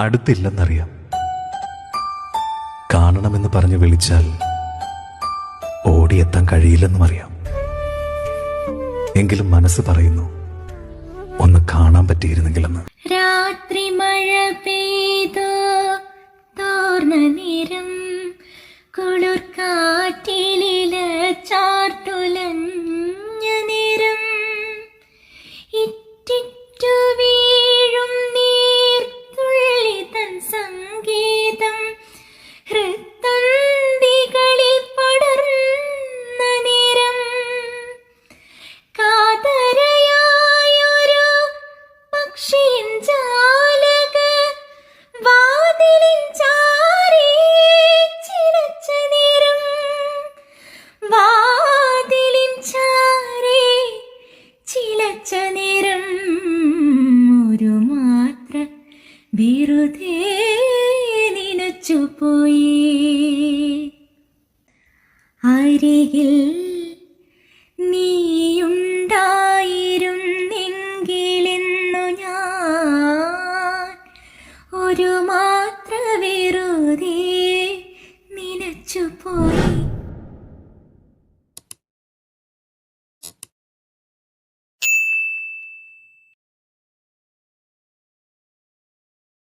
അടുത്തില്ലെന്നറിയാം. കാണണമെന്ന് പറഞ്ഞ് വിളിച്ചാൽ ഓടിയെത്താൻ കഴിയില്ലെന്നും അറിയാം എങ്കിലും മനസ്സ് പറയുന്നു ഒന്ന് കാണാൻ പറ്റിയിരുന്നെങ്കിലെന്ന്. രാത്രി മഴ പെയ്തു തോർന്ന നേരം കുളിർ വെറുതെ നിനച്ചുപോയി അരികിൽ നീയുണ്ടായിരുന്നെങ്കിലെന്നു ഞാൻ ഒരു മാത്ര വെറുതെ നിനച്ചുപോയി